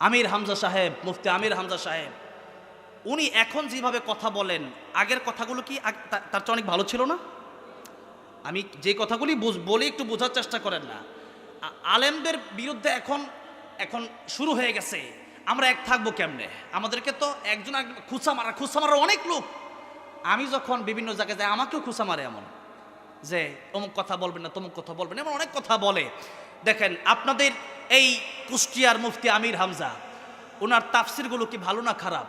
আমির হামজা সাহেব, মুফতি আমির হামজা সাহেব, উনি এখন যেভাবে কথা বলেন, আগের কথাগুলো কি তার চেয়ে অনেক ভালো ছিল না? আমি যে কথাগুলি বলে একটু বোঝার চেষ্টা করেন না। আলেমদের বিরুদ্ধে এখন এখন শুরু হয়ে গেছে। আমরা এক থাকব কেমনে? আমাদেরকে তো একজন খুসা মারা খুসা মারার অনেক লোক। আমি যখন বিভিন্ন জায়গায় যাই, আমাকেও খুসা মারে এমন। যে, অমুক কথা বলবেন না, তমুক কথা বলবেন এমন অনেক কথা বলে। দেখেন, আপনাদের এই কুষ্টিয়ার মুফতি আমির হামজা, ওনার তাফসিরগুলো কি ভালো না খারাপ?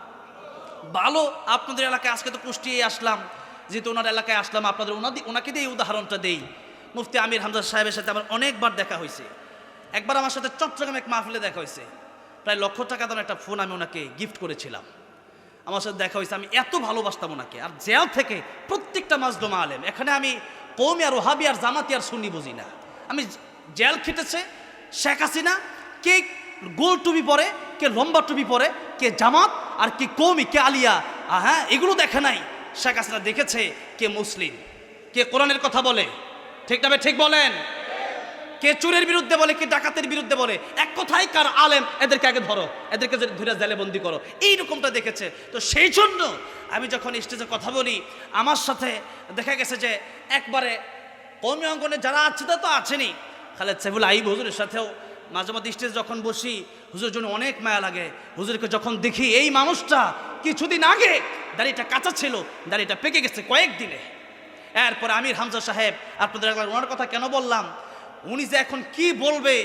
ভালো, আপনাদের এলাকায় আজকে তো কুষ্টিয়ায় আসলাম, যেহেতু ওনার এলাকায় আসলাম, আপনাদের ওনাদি ওনাকে দিয়ে উদাহরণটা দেই। মুফতি আমির হামজা সাহেবের সাথে আমার অনেকবার দেখা হয়েছে। একবার আমার সাথে চট্টগ্রামে এক মাহফিলে দেখা হয়েছে। প্রায় লক্ষ টাকা দাম একটা ফোন আমি ওনাকে গিফট করেছিলাম। আমার সাথে দেখা হয়েছে, আমি এত ভালোবাসতাম ওনাকে। আর জেল থেকে প্রত্যেকটা মাজদমা আলেম, এখানে আমি কৌমি আর ওহাবি আর জামাতি আর সুন্নি বুঝি না। আমি জেল খেটেছে শেখ হাসিনা, কে গোল টুপি পরে, কে লম্বা টুপি পরে, কে জামাত আর কে কৌমি কে আলিয়া হ্যাঁ এগুলো দেখে নাই। শেখ হাসিনা দেখেছে কে মুসলিম, কে কোরআনের কথা বলে। ঠিক না ঠিক বলেন? কে চোরের বিরুদ্ধে বলে, কে ডাকাতের বিরুদ্ধে বলে। এক কথাই কার আলেম, এদেরকে আগে ধরো, এদেরকে ধরে জেলে বন্দি করো। এইরকমটা দেখেছে। তো সেই জন্য আমি যখন স্টেজে কথা বলি, আমার সাথে দেখা গেছে যে একবারে কৌমি অঙ্গনে যারা আছে তা তো আছেনই। খালেদ সাইফুল আইব হুজুরের সাথেও মাঝে মাঝে স্টেজ যখন বসি, হুজুরের জন্য অনেক মায়া লাগে। হুজুরকে যখন দেখি, এই মানুষটা কিছুদিন আগে দাড়িটা কাঁচা ছিল, দাড়িটা পেকে গেছে কয়েকদিনে। এরপর আমির হামজা সাহেব, আপনাদের ওনার কথা কেন বললাম? উনি যে এখন কি বলবে,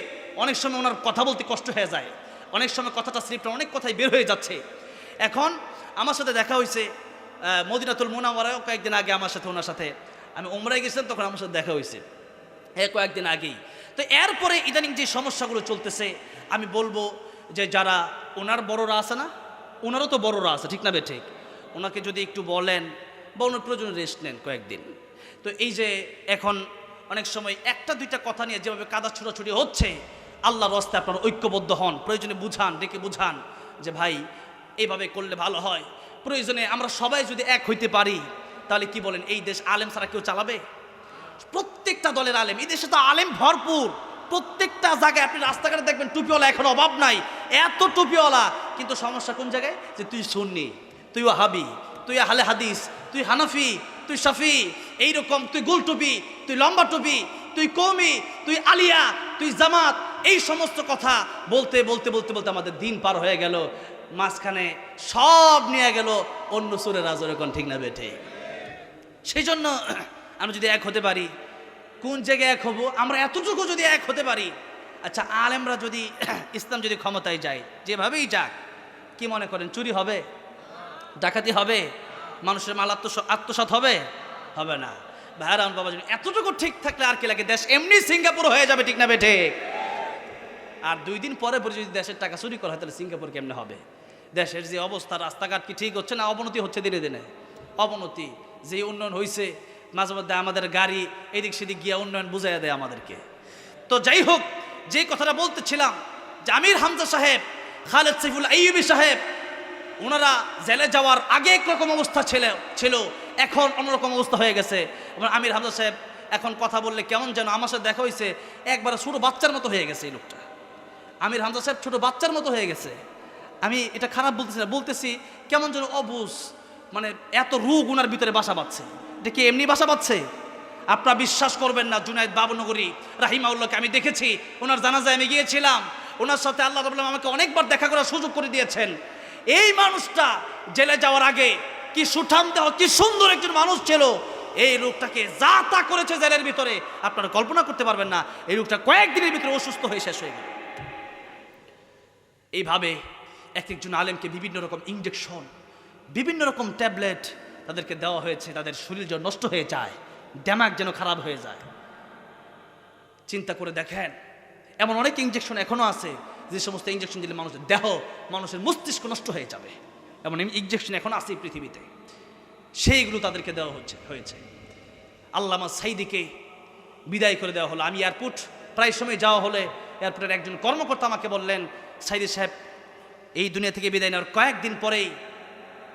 অনেক সময় ওনার কথা বলতে কষ্ট হয়ে যায়। অনেক সময় কথাটা স্লিপটা অনেক কথাই বের হয়ে যাচ্ছে। এখন আমার সাথে দেখা হয়েছে মদিনাতুল মোনাওয়ারাও কয়েকদিন আগে আমার সাথে, ওনার সাথে। আমি ওমরায় গেছিলাম, তখন আমার সাথে দেখা হয়েছে হ্যাঁ কয়েকদিন আগেই তো এরপরে ইদানিং যে সমস্যাগুলো চলতেছে, আমি বলব যে যারা ওনার বড়রা আছে না, ওনারও তো বড়রা আছে, ঠিক না বে ঠিক? ওনাকে যদি একটু বলেন বা ওনার প্রয়োজন রেস্ট নেন কয়েকদিন। তো এই যে এখন অনেক সময় একটা, দুইটা কথা নিয়ে যেভাবে কাদা ছুটাছুটি হচ্ছে, আল্লাহর রস্তে আপনার ঐক্যবদ্ধ হন, প্রয়োজনে বুঝান, ডেকে বুঝান যে ভাই এইভাবে করলে ভালো হয়। প্রয়োজনে আমরা সবাই যদি এক হইতে পারি, তাহলে কি বলেন, এই দেশ আলেম ছাড়া কেউ চালাবে? প্রত্যেকটা দলের আলেম, এই দেশে তো আলেম ভরপুর। প্রত্যেকটা জায়গায় আপনি রাস্তাঘাটে দেখবেন টুপিওয়ালা এখন অভাব নাই। এত টুপিওয়ালা। কিন্তু সমস্যা কোন জায়গায়? যে তুই সুন্নি, তুই হাবি তুই হালে হাদিস, তুই হানাফি, তুই শাফি, এইরকম তুই গোল টুপি তুই লম্বা টুপি, তুই কৌমি, তুই আলিয়া, তুই জামাত, এই সমস্ত কথা বলতে বলতে বলতে বলতে আমাদের দিন পার হয়ে গেল। মাঝখানে সব নিয়ে গেল। অন্য সুরের রাজরকম ঠিক না বেঠে। সেই জন্য আমরা যদি এক হতে পারি, কোন জায়গায় এক হব? আমরা এতটুকু যদি এক হতে পারি আচ্ছা আলেমরা যদি ইসলাম যদি ক্ষমতায় যায়, যেভাবেই যাক, কি মনে করেন, চুরি হবে? ডাকাতি হবে? মানুষের মাল আত্মস আত্মসাত হবে? হবে না। ভাইরাম বাবা এতটুকু ঠিক থাকলে আর কি লাগে? দেশ এমনি সিঙ্গাপুর হয়ে যাবে, ঠিক না বেঠে আর দুই দিন পরে পরে যদি দেশের টাকা চুরি করা হয়, তাহলে সিঙ্গাপুর কেমনে হবে? দেশের যে অবস্থা, রাস্তাঘাট কি ঠিক হচ্ছে না অবনতি হচ্ছে দিনে দিনে? অবনতি, যে উন্নয়ন হয়েছে মাঝে মধ্যে আমাদের গাড়ি এদিক সেদিক গিয়ে উন্নয়ন বুঝাইয়া দেয় আমাদেরকে। তো যাই হোক যে কথাটা বলতেছিলাম, যে আমির হামজা সাহেব, খালেদ সাইফুল আইয়ুবি সাহেব, ওনারা জেলে যাওয়ার আগে একরকম অবস্থা ছিল ছিল, এখন অন্যরকম অবস্থা হয়ে গেছে। আমির হামজা সাহেব এখন কথা বললে কেমন যেন আমার সাথে দেখা হয়েছে একবারে ছোটো বাচ্চার মতো হয়ে গেছে এই লোকটা। আমির হামজা সাহেব ছোট বাচ্চার মতো হয়ে গেছে। আমি এটা খারাপ বলতেছি না, বলতেছি কেমন যেন অবুজ মানে এত রোগ ওনার ভিতরে বাসা বাঁধছে। কি এমনি বাসা বাঁধছে? আপনারা বিশ্বাস করবেন না জুনায়দ বাবনগরী রাহিমাউল্লাহকে আমি দেখেছি, ওনার জানাজায় আমি গিয়েছিলাম, ওনার সাথে আল্লাহ রবুল্লাহ আমাকে অনেকবার দেখা করার সুযোগ করে দিয়েছেন। এই মানুষটা জেলে যাওয়ার আগে কি সুঠাম দেহ, কি সুন্দর একজন মানুষ ছিল, এই রোগটাকে যা তা করেছে জেলের ভিতরে, আপনারা কল্পনা করতে পারবেন না, এই রোগটা কয়েকদিনের ভিতরে অসুস্থ হয়ে শেষ হয়ে গেল। এইভাবে এক একজন আলেমকে বিভিন্ন রকম ইঞ্জেকশন বিভিন্ন রকম ট্যাবলেট তাদেরকে দেওয়া হয়েছে, তাদের শরীর যেন নষ্ট হয়ে যায় ড্যামাক যেন খারাপ হয়ে যায়। চিন্তা করে দেখেন, এমন অনেক ইঞ্জেকশন এখনও আছে, যে সমস্ত ইঞ্জেকশন দিলে মানুষের দেহ, মানুষের মস্তিষ্ক নষ্ট হয়ে যাবে। এমন ইঞ্জেকশন এখন আছে পৃথিবীতে। সেইগুলো তাদেরকে দেওয়া হচ্ছে, হয়েছে। আল্লামা সাইদিকে বিদায় করে দেওয়া হলো। আমি এয়ারপোর্ট প্রায় সময় যাওয়া হলে এয়ারপোর্টের একজন কর্মকর্তা আমাকে বললেন, সাইদি সাহেব, এই দুনিয়া থেকে বিদায় নেওয়ার কয়েকদিন পরেই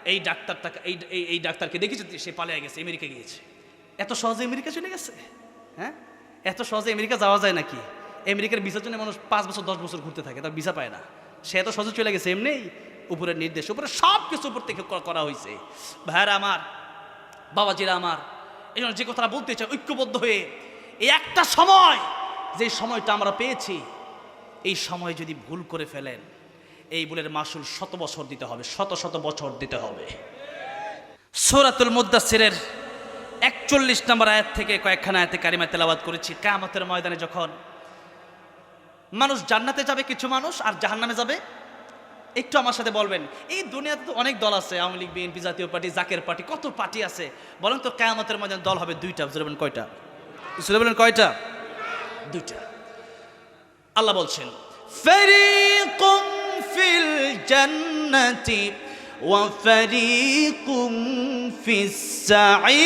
এই ডাক্তারটা এই, এই- এই ডাক্তারকে দেখেছে সে পালিয়ে গেছে, আমেরিকা গিয়েছে। এত সহজে আমেরিকা চলে গেছে? হ্যাঁ? এত সহজে আমেরিকা যাওয়া যায় নাকি? আমেরিকার ভিসার জন্য মানুষ পাঁচ বছর, দশ বছর ঘুরতে থাকে, তার ভিসা পায় না। সে এত সহজে চলে গেছে এমনি? উপরের নির্দেশ উপরে সব কিছু উপর থেকে করা হয়েছে। ভাইরা আমার, বাবাজিরা আমার, এই যে কথাটা বলতে চাই, ঐক্যবদ্ধ হয়ে এই একটা সময়, যে সময়টা আমরা পেয়েছি, এই সময় যদি ভুল করে ফেলেন এই বুলের মাসুল শত বছর দিতে হবে, শত শত বছর দিতে হবে। সৌরাতুল মুদাসিরের একচল্লিশ নম্বর আয়াত থেকে কয়েকখানা আয়াতে কারিমা তেলাবাদ করেছি। কামতের ময়দানে যখন মানুষ জান্নাতে যাবে, কিছু মানুষ, আর জাহান্নামে যাবে, একটু আমার সাথে বলবেন, এই দুনিয়াতে তো অনেক দল আছে, Awami League, BNP Jatiya party, Zaker party, কত পার্টি আছে? বলেন তো কায়ামতের ময়দানে দল হবে দুইটা বলেন কয়টা? বলেন কয়টা? দুইটা। আল্লাহ বলছেন, ফরিকুম জান্নাতি ওয়া ফরিকুম ফিস সাঈর।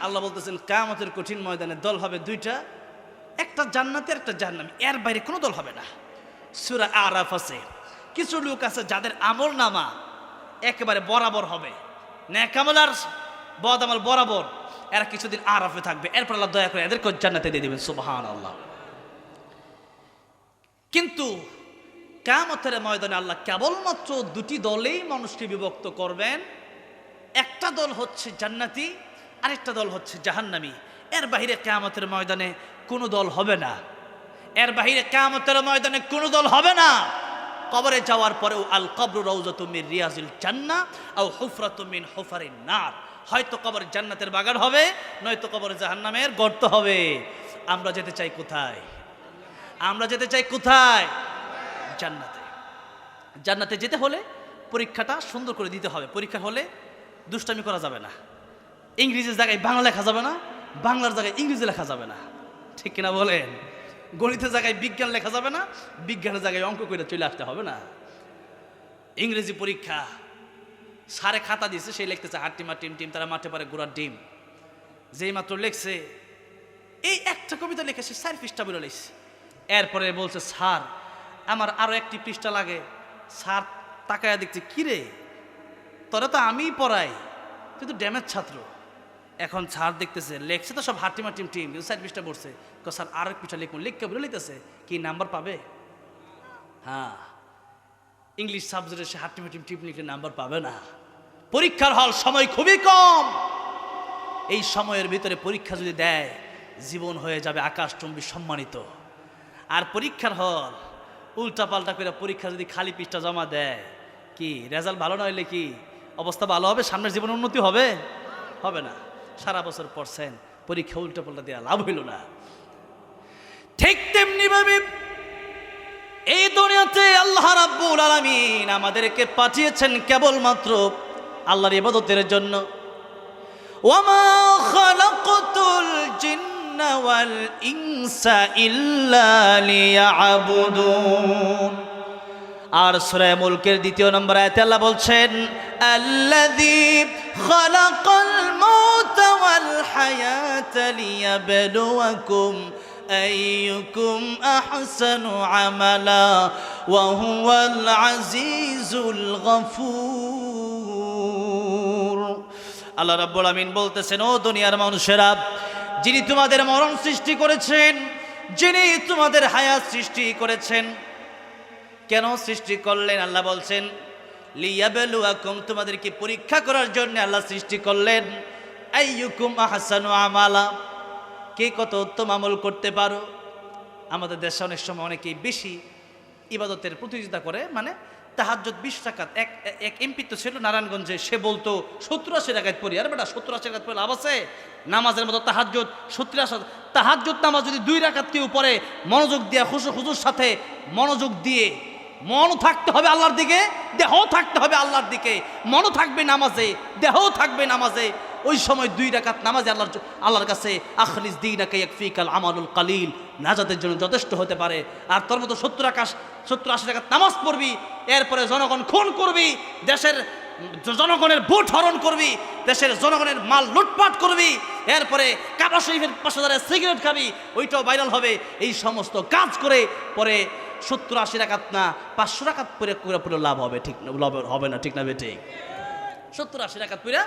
আল্লাহ বলতেছেন কামতের কঠিন ময়দানে দল হবে দুইটা, একটা জান্নাতে একটা জাহান্নামী। এর বাইরে কোনো দল হবে না। সুরা আরাফ আছে। কিছু লোক আছে যাদের আমল নামা একেবারে বরাবর হবে। ন্যাকামল আর বদ আমল বরাবর। এরা কিছুদিন আরাফে থাকবে। এরপর আল্লাহ দয়া করে এদেরকে জান্নাতে দিয়ে দেবেন সুবাহান আল্লাহ কিন্তু কামতের ময়দানে আল্লাহ কেবলমাত্র দুটি দলেই মানুষকে বিভক্ত করবেন। একটা দল হচ্ছে জান্নাতি, আরেকটা দল হচ্ছে জাহান্নামি। এর বাহিরে কেয়ামতের ময়দানে কোনো দল হবে না। এর বাহিরে কেয়ামতের ময়দানে কোনো দল হবে না। কবরে যাওয়ার পরেও আল কবর রৌজতুমির রিয়াজুল জান্না হুফরা হুফরাতুমিন হুফারিন নার। হয়তো কবর জান্নাতের বাগান হবে, নয়তো কবর জাহান্নামের গর্ত হবে। আমরা যেতে চাই কোথায়? আমরা যেতে চাই কোথায়? জান্নাতে। জান্নাতে যেতে হলে পরীক্ষাটা সুন্দর করে দিতে হবে। পরীক্ষা হলে দুষ্টামি করা যাবে না। ইংরেজির জায়গায় বাংলা লেখা যাবে না, বাংলার জায়গায় ইংরেজি লেখা যাবে না। ঠিক কিনা বলেন? গণিতের জায়গায় বিজ্ঞান লেখা যাবে না, বিজ্ঞানের জায়গায় অঙ্ক করে চলে আসতে হবে না। ইংরেজি পরীক্ষা সারে খাতা দিয়েছে সেই লিখতেছে হাট্টিমা টিম টিম তারা মাঠে পারে গোড়ার ডিম। যেই মাত্র লিখছে, এই একটা কবিতা লিখেছে চার পৃষ্ঠা বলে লিখছে এরপরে বলছে, স্যার, আমার আরও একটি পৃষ্ঠা লাগে। স্যার, তাকায় দেখছে কিরে তোরা তো আমিই পড়াই। তুই তো ড্যামের ছাত্র। এখন স্যার দেখতেছে, লেখছে তো সব হাটিমা টিম টিম কিন্তু স্যার পৃষ্ঠা পড়ছে। স্যার আর এক পৃষ্ঠা লিখুন লিখকে বলে, লিখতেছে। কি নাম্বার পাবে? হ্যাঁ। ইংলিশ সাবজেক্টে সে হাটিমা টিম টিম লিখলে নাম্বার পাবে না। পরীক্ষার হল সময় খুবই কম। এই সময়ের ভিতরে পরীক্ষা যদি দেয়, জীবন হয়ে যাবে আকাশচুম্বী সম্মানিত। আর পরীক্ষার হল উল্টা পাল্টা করে পরীক্ষা যদি খালি পৃষ্ঠা জমা দেয়, কি রেজাল্ট ভালো না হইলে কি অবস্থা ভালো হবে? সামনের জীবন উন্নতি হবে? হবে না। সারা বছর পড়ছেন, পরীক্ষা উল্টা পাল্টা দেওয়া লাভ হইল না। ঠিক তেমনি ভাবে এই দুনিয়াতে আল্লাহ রাব্বুল আলামিন আমাদেরকে পাঠিয়েছেন কেবলমাত্র আল্লাহর ইবাদতের জন্য। ওয়ামা ইল্লা আর সুরায় মুলকের দ্বিতীয় নম্বর আয়তে আল্লাহ বলছেন, আল্লাযী খালাকাল মাউতা أيكم أحسن عملا وهو العزيز الغفور আল্লাহ রাব্বুল আমিন বলতেছেন ও দুনিয়ার মানুষেরা যিনি তোমাদের মরণ সৃষ্টি করেছেন যিনি তোমাদের হায়াত সৃষ্টি করেছেন কেন সৃষ্টি করলেন আল্লাহ বলছেন লিয়াবেলুয়াকুম তোমাদেরকে পরীক্ষা করার জন্য আল্লাহ সৃষ্টি করলেন আইয়ুকুম আহসানু আমালা কে কত উত্তম আমল করতে পারো? আমাদের দেশে অনেক সময় অনেকেই বেশি ইবাদতের প্রতিযোগিতা করে মানে তাহাজ্জত বিশ টাকাত এক এক এমপি তো ছিল নারায়ণগঞ্জে, সে বলতো, সত্তর আশি টাকায় পড়ি। আর বেটা, সত্তর আশি টাকাত পড়ে লাভ আছে? নামাজের মতো তাহাজ্জত সত্তর আশি নামাজ যদি দুই রাকাত কেউ পরে মনোযোগ দিয়ে, খুশু খুশুর সাথে মনোযোগ দিয়ে, মনও থাকতে হবে আল্লাহর দিকে, দেহও থাকতে হবে আল্লাহর দিকে, মনও থাকবে নামাজে, দেহও থাকবে নামাজে। ওই সময় দুই রাকাত নামাজে আল্লাহর আল্লাহর কাছে, আখলিস দিন ফিকাল আমালুল কালিল নাজাদের জন্য যথেষ্ট হতে পারে। আর তোর মতো সত্তর আকাশ, সত্তর আশি টাকা নামাজ পড়বি, এরপরে জনগণ খুন করবি, দেশের জনগণের ভোট হরণ করবি, দেশের জনগণের মাল লুটপাট করবি, এরপরে কাবা শরীফের পাশে দাঁড়িয়ে সিগারেট খাবি, ওইটাও ভাইরাল হবে। এই সমস্ত কাজ করে পরে সত্তর আশি টাকাত না, পাঁচশো টাকাত পরে পরে লাভ হবে, ঠিক না, লাভ হবে না, ঠিক না বে ঠিক সত্তর আশি রাখাত পড়া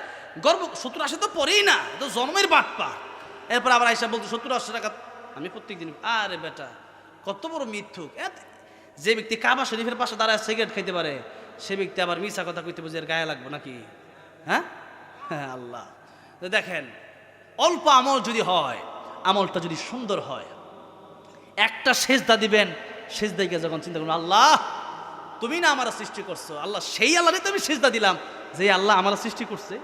গর্ব, সত্তর আশি তো পরেই না তো জন্মের বাটপা এরপর আবার আইসা বলতো, সত্তর আশি রাখাত আমি প্রত্যেক দিন আরে বেটা, কত বড় মিথ্যুক। যে ব্যক্তি কাবা শরীফের পাশে দাঁড়ায় সিগারেট খাইতে পারে, সে ব্যক্তি আবার মিশা কথা কইতে বুঝে গায়ে লাগবে নাকি? হ্যাঁ? হ্যাঁ আল্লাহ। দেখেন, অল্প আমল যদি হয়, আমলটা যদি সুন্দর হয়, একটা সেজদা দিবেন সেজদা গিয়ে যখন চিন্তা করবেন, আল্লাহ, তুমি না আমার সৃষ্টি করছ, আল্লাহ, সেই আল্লাহরে তো আমি সেজদা দিলাম। যে আল্লাহ আমার সৃষ্টি করছে,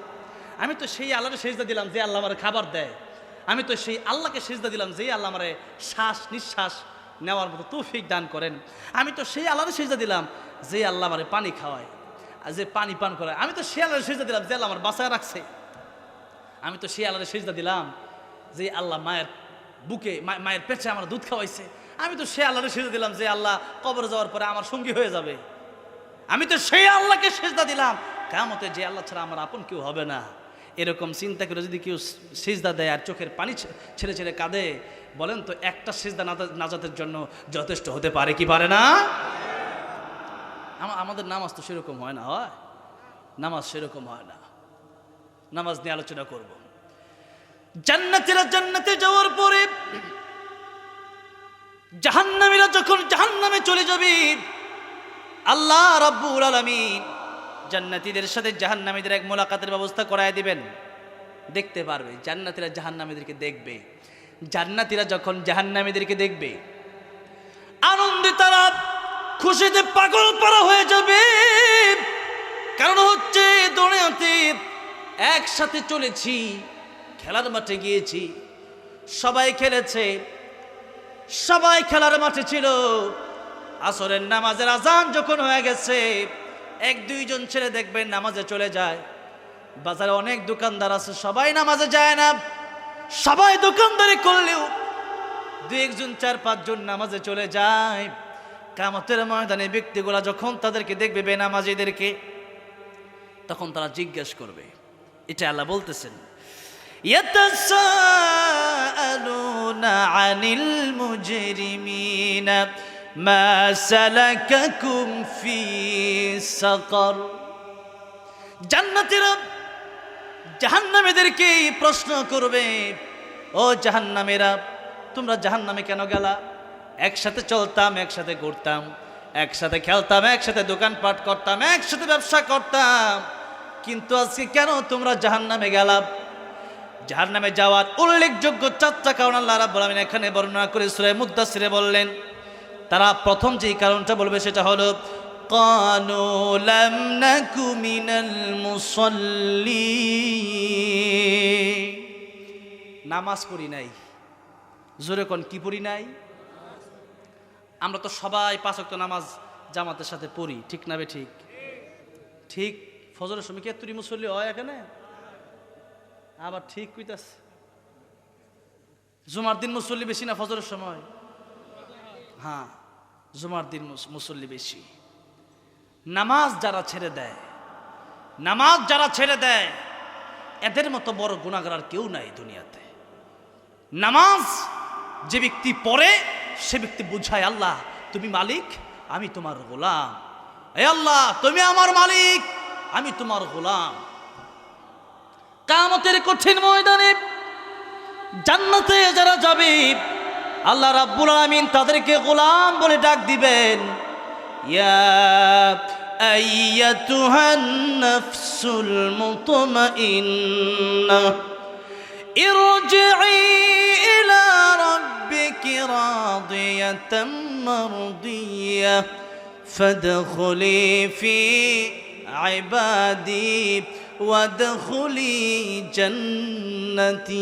আমি তো সেই আল্লাহরে সেজদা দিলাম যে আল্লাহ আমার খাবার দেয়। আমি তো সেই আল্লাহকে সেজদা দিলাম যে আল্লাহ আমার শ্বাস নিঃশ্বাস নেওয়ার মতো তৌফিক দান করেন। আমি তো সেই আল্লাহরে সেজদা দিলাম যে আল্লাহ আমার পানি খাওয়ায় যে পানি পান করে আমি তো সেই আল্লাহরে সেজদা দিলাম যে আল্লাহ আমার বাঁচায় রাখছে। আমি তো সেই আল্লাহরে সেজদা দিলাম যে আল্লাহ মায়ের বুকে মায়ের পেটে আমার দুধ খাওয়াইছে। আমি তো সে আল্লাহরে সেজদা দিলাম যে আল্লাহ কবর যাওয়ার পরে আমার সঙ্গী হয়ে যাবে। আমি তো সেই আল্লাহকে সেজদা দিলাম কামতে যে আল্লাহ ছাড়া আমার আপন কেউ হবে না। এরকম চিন্তা করে যদি কেউ সেজদা দেয় আর চোখের পানি ছেড়ে ছেড়ে কাঁদে, বলেন তো একটা সেজদা নাজা- নাজাতের জন্য যথেষ্ট হতে পারে কি পারে না? আমাদের নামাজ তো সেরকম হয় না, হয়। নামাজ সেরকম হয় না। নামাজ নিয়ে আলোচনা করব। জান্নাতিরা জান্নাতে যাওয়ার পরে জাহান্নামীরা যখন জাহান্নামে চলে যাবে, আল্লাহ রাব্বুল আলামিন জান্নাতীদের সাথে জাহান্নামীদের এক মোলাকাতের ব্যবস্থা করায় দিবেন। দেখতে পারবে, জান্নাতীরা জাহান্নামীদেরকে দেখবে। জান্নাতীরা যখন জাহান্নামীদেরকে দেখবে আনন্দে তারা খুশিতে পাগল পারা হয়ে যাবে। কারণ হচ্ছে দৌড়াতে একসাথে চলেছি, খেলার মাঠে গিয়েছি, সবাই খেলেছে, সবাই খেলার মাঠে ছিল। আসরের নামাজের আজান যখন হয়ে গেছে এক দুইজন ছেলে দেখবেন নামাজে চলে যায় বাজারে অনেক দোকানদার আছে সবাই নামাজে যায় না সবাই দোকানদারি করলেও দু একজন চার পাঁচজন নামাজে চলে যায় কামতের ময়দানে ব্যক্তিগুলা যখন তাদেরকে দেখবে বেনামাজিদেরকে তখন তারা জিজ্ঞেস করবে এটা আল্লাহ বলতেছেন يتساءلون عن المجرمين ما سلككم في سقر জান্নাতীরা জাহান্নামীদেরকে প্রশ্ন করবে ও জাহান্নামীরা তোমরা জাহান্নামে কেন গেলা একসাথে চলতাম একসাথে ঘুরতাম একসাথে খেলতাম একসাথে দোকানপাট করতাম একসাথে ব্যবসা করতাম কিন্তু আজকে কেন তোমরা জাহান্নামে গেলা জাহান্নামে যাওয়ার উল্লেখযোগ্য চারটা কারণ আল্লাহ রাব্বুল আলামিন এখানে বর্ণনা করে সূরা মুদ্দাসিরে বললেন তারা প্রথম যেই কারণটা বলবে সেটা হলো মুসাল্লি নামাজ পড়ি নাই। জোরে কোন, কি পড়ি নাই? আমরা তো সবাই পাঁচ পাঁচক নামাজ জামাতের সাথে পড়ি, ঠিক না বে ঠিক? ঠিক? ফজরের সময় কি তুরি মুসল্লি হয় এখানে? আবার ঠিক কইতাস জুমার দিন মুসল্লি বেশি না ফজরের সময়? হ্যাঁ। জুমার দিন মুসল্লি বেশি। নামাজ যারা ছেড়ে দেয়, নামাজ যারা ছেড়ে দেয়, এদের মতো বড় গুণাগার আর কেউ নাই দুনিয়াতে। নামাজ যে ব্যক্তি পড়ে, সে ব্যক্তি বুঝায়, আল্লাহ, তুমি মালিক, আমি তোমার গোলাম। এ আল্লাহ, তুমি আমার মালিক, আমি তোমার গোলাম। কামতের কঠিন ময়দানে জান্নাতে যারা যাবে আল্লাহ রাব্বুল আলামিন তাদেরকে গোলাম বলে ডাক দিবেন ইয়া আইয়াতুহান নাফসুল মুতমাইন্নাহ ارجعي إلى ربك راضية مرضية فادخلي في عبادي وادخلي جنتي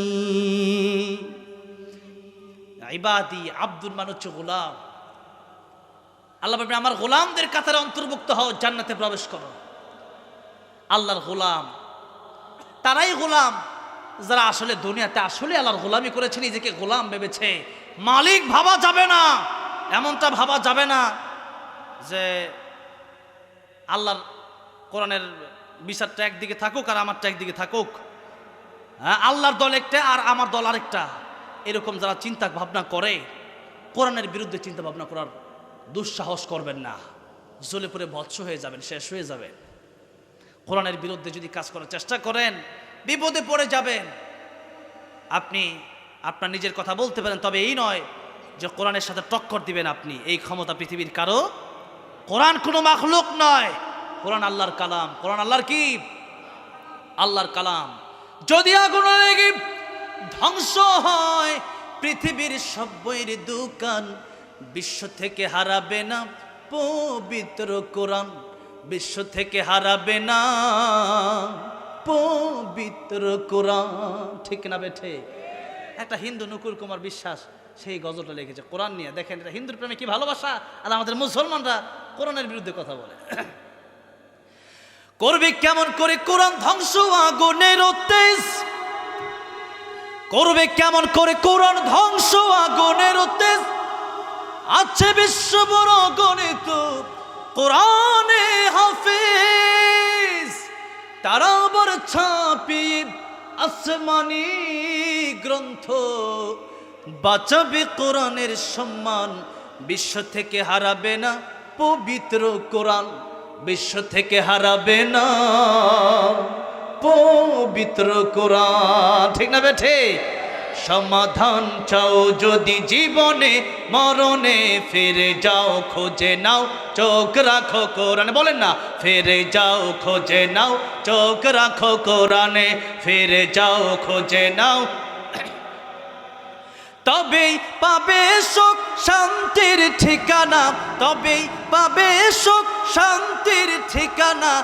ইবাদি, আব্দুল মান হচ্ছে গোলাম। আল্লাহ বাবা আমার গোলামদের কাতারে অন্তর্ভুক্ত হও, জান্নাতে প্রবেশ করো। আল্লাহর গোলাম। তারাই গোলাম। যারা আসলে দুনিয়াতে আসলে আল্লাহর গোলামি করেছে, নিজেকে গোলাম ভেবেছে। মালিক ভাবা যাবে না। এমনটা ভাবা যাবে না যে আল্লাহর কোরআনের বিচারটা একদিকে থাকুক আর আমারটা একদিকে থাকুক। হ্যাঁ আল্লাহর দল একটা আর আমার দল আরেকটা। এরকম যারা চিন্তা ভাবনা করে, কোরআনের বিরুদ্ধে চিন্তা ভাবনা করার দুঃসাহস করবেন না। জ্বলে পড়ে ভৎস হয়ে যাবেন, শেষ হয়ে যাবেন। কোরআনের বিরুদ্ধে যদি কাজ করার চেষ্টা করেন, বিপদে পড়ে যাবেন। আপনি, আপনার নিজের কথা বলতে পারেন, তবে এই নয় যে কোরআনের সাথে টক্কর দিবেন আপনি। এই ক্ষমতা পৃথিবীর কারও, কোরআন কোনো মাখলুক নয়। কোরআন আল্লাহর কালাম। কোরআন আল্লাহর কি? আল্লাহর কালাম। যদি আগুন ধ্বংস হয়। পৃথিবীর সব্বইয়ের দোকান বিশ্ব থেকে হারাবে না। পবিত্র কোরআন বিশ্ব থেকে হারাবে না। পবিত্র কোরআন, ঠিক না বেঠে? একটা হিন্দু নকুল কুমার বিশ্বাস, সেই গজলটা লিখেছে, কোরআন নিয়ে। দেখেন, এটা হিন্দুর প্রেমে কি ভালোবাসা? আর আমাদের মুসলমানরা কোরআনের বিরুদ্ধে কথা বলে। করবে কেমন করে? কোরআন ধ্বংস, আগুনের তেজ করবে কেমন করে? কোরআন ধ্বংস, আগুনের তেজ আছে বিশ্ব বড় গণিত। কোরআনে হাফিজ। তারা আবার ছাপিয়ে আসমানি গ্রন্থ। বাঁচাবে কোরআনের সম্মান। বিশ্ব থেকে হারাবে না পবিত্র কোরআন। বিশ্ব থেকে হারাবে না। পবিত্র কোরআন। ঠিক না বেঠে সমাধান চাও যদি জীবনে, মরণে ফিরে যাও, খোঁজে নাও, চোখ রাখো কোরআনে। বলেন না, ফিরে যাও, খোঁজে নাও, চোখ রাখো কোরআনে। ফিরে যাও, খোঁজে নাও। তবেই পাবে সুখ, শান্তির ঠিকানা। তবেই পাবে সুখ, শান্তির ঠিকানা।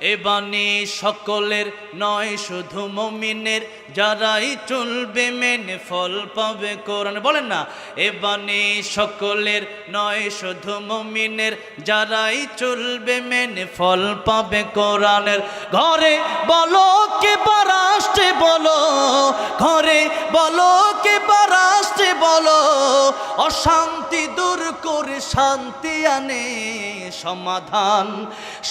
এ সকলের নয়, শুধু মমিনের। যারাই চলবে মেনে ফল পাবে কোরআন। বলেন না, এ সকলের নয়, শুধু মমিনের। যারাই চলবে মেনে ফল পাবে কোরআনের। ঘরে বলো কে বারাষ্টে বলো, ঘরে বলো কে বারাষ্টে বলো, অশান্তি দূর করে শান্তি আনে সমাধান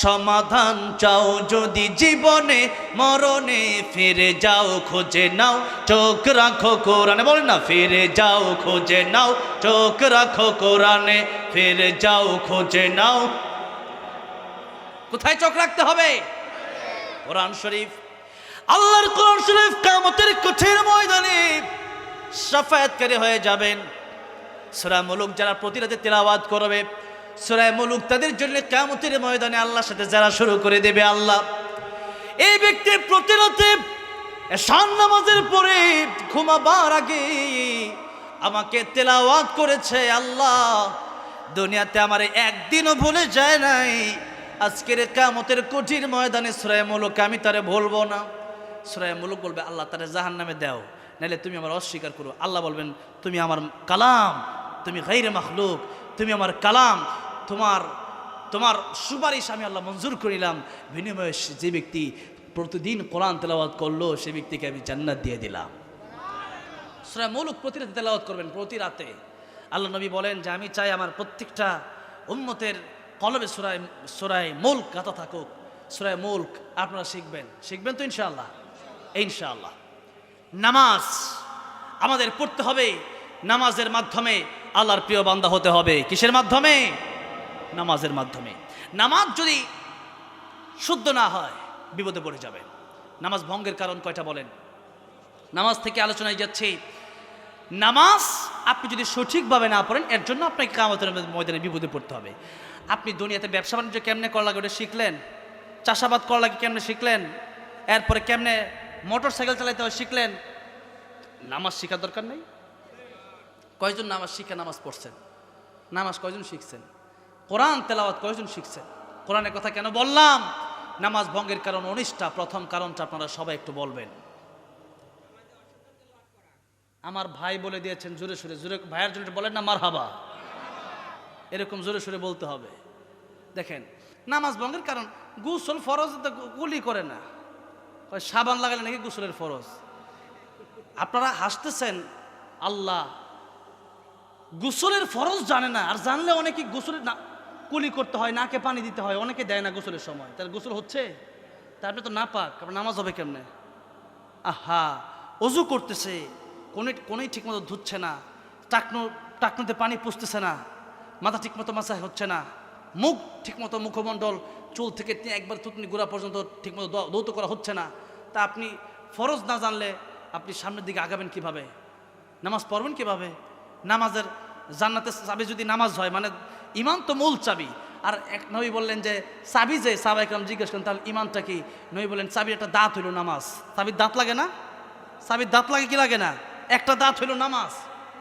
সমাধান চাও যদি জীবনে মরণে ফিরে যাও, খোঁজে নাও, চোখ রাখো কোরআনে বলে না, ফিরে যাও, খোঁজে নাও, চোখ রাখো কোরআনে, ফিরে যাও, খোঁজে নাও। কোথায় চোখ রাখতে হবে? কোরআন শরীফ। আল্লাহর কোরআন শরীফ কামতের কঠিন ময়দানে সাফায়াতকারী হয়ে যাবেন। সুরা মুলুক যারা প্রতি রাতে তেলাওয়াত করবে সুরায় মুলুক তাদের জন্য কামতের ময়দানে আল্লাহর সাথে যারা শুরু করে দেবে আল্লাহ। এই ব্যক্তির প্রতি রাতে শান নামাজের পরে ঘুমাবার আগে আমাকে তেলাওয়াত করেছে আল্লাহ। দুনিয়াতে আমার একদিনও ভুলে যায় নাই। আজকের কামতের কঠিন ময়দানে সুরায় মুলুক আমি তারে ভুলবো না। সুরায় মুলুক বলবে, আল্লাহ তারে জাহান নামে দাও নাহলে তুমি আমার অস্বীকার করো। আল্লাহ বলবেন, তুমি আমার কালাম, তুমি গাইরে মাখলুক, তুমি আমার কালাম তোমার তোমার সুপারিশ আমি আল্লাহ মঞ্জুর করিলাম। বিনিময়ে যে ব্যক্তি প্রতিদিন কোরআন তেলাওয়াত করল, সে ব্যক্তিকে আমি জান্নাত দিয়ে দিলাম। সুরায় মৌলুক প্রতি রাতে তেলাওয়াত করবেন, প্রতি রাতে। আল্লাহ নবী বলেন যে, আমি চাই আমার প্রত্যেকটা উম্মতের কলবে সুরায় সুরায় মুল্ক গাথা থাকুক। সুরায় মুল্ক আপনারা শিখবেন। শিখবেন তো ইনশাআল্লাহ? ইনশাআল্লাহ। নামাজ আমাদের পড়তে হবে। নামাজের মাধ্যমে আল্লাহর প্রিয় বান্দা হতে হবে। কিসের মাধ্যমে? নামাজের মাধ্যমে। নামাজ যদি শুদ্ধ না হয়, বিপদে পড়ে যাবে নামাজ ভঙ্গের কারণ কয়টা বলেন? নামাজ থেকে আলোচনায় যাচ্ছে। নামাজ আপনি যদি সঠিকভাবে না পড়েন, এর জন্য আপনাকে কামতের ময়দানে বিপদে পড়তে হবে। আপনি দুনিয়াতে ব্যবসা বাণিজ্য কেমনে করা লাগে ওটা শিখলেন? চাষাবাদ করা লাগে কেমনে শিখলেন? এরপরে কেমনে মোটর সাইকেল চালাইতে হয় শিখলেন? নামাজ শেখার দরকার নেই? কয়জন নামাজ শিখে নামাজ পড়ছেন? নামাজ কয়জন শিখছেন? কোরআন তেলাওয়াত কয়জন শিখছেন কোরআনের কথা কেন বললাম? নামাজ ভঙ্গের কারণ উনিশটা প্রথম কারণটা আপনারা সবাই একটু বলবেন। আমার ভাই বলে দিয়েছেন, জোরে সুরে, জোরে, ভাইয়ের জন্য বলেন না মার হাবা এরকম জোরে সুরে বলতে হবে। দেখেন, নামাজ ভঙ্গের কারণ, গুসল ফরজ গুলি করে না। সাবান লাগালে নাকি গুসলের ফরজ? আপনারা হাসতেছেন, আল্লাহ গুসলের ফরজ জানে না, আর জানলে অনেকে গুসলের না কুলি করতে হয়, নাকে পানি দিতে হয়, অনেকে দেয় না গোসলের সময়। তার গোসল হচ্ছে? তারপরে তো না পাক আপনার নামাজ হবে কেমনে? আহা, অজু করতেছে, কোনে, কোনোই ঠিকমতো ধুচ্ছে না, টাকনো, টাকনোতে পানি পুষতেছে না, মাথা ঠিকমতো মাথায় হচ্ছে না, মুখ ঠিকমতো মুখমণ্ডল, চুল থেকে একবার থুতনি গোড়া পর্যন্ত ঠিকমতো দৌত করা হচ্ছে না। তা আপনি ফরজ না জানলে আপনি সামনের দিকে আগাবেন কীভাবে? নামাজ পড়বেন কীভাবে? নামাজের জান্নাতের চাবি যদি নামাজ হয় মানে ইমান তো মূল চাবি। আর এক নবী বললেন যে, চাবি যে সাবাইকরাম জিজ্ঞেস করেন, তাহলে ইমানটা কি? নবী বললেন, চাবি একটা দাঁত হইল নামাজ। সাবির দাঁত লাগে না? সাবির দাঁত লাগে কি লাগে না? একটা দাঁত হইল নামাজ।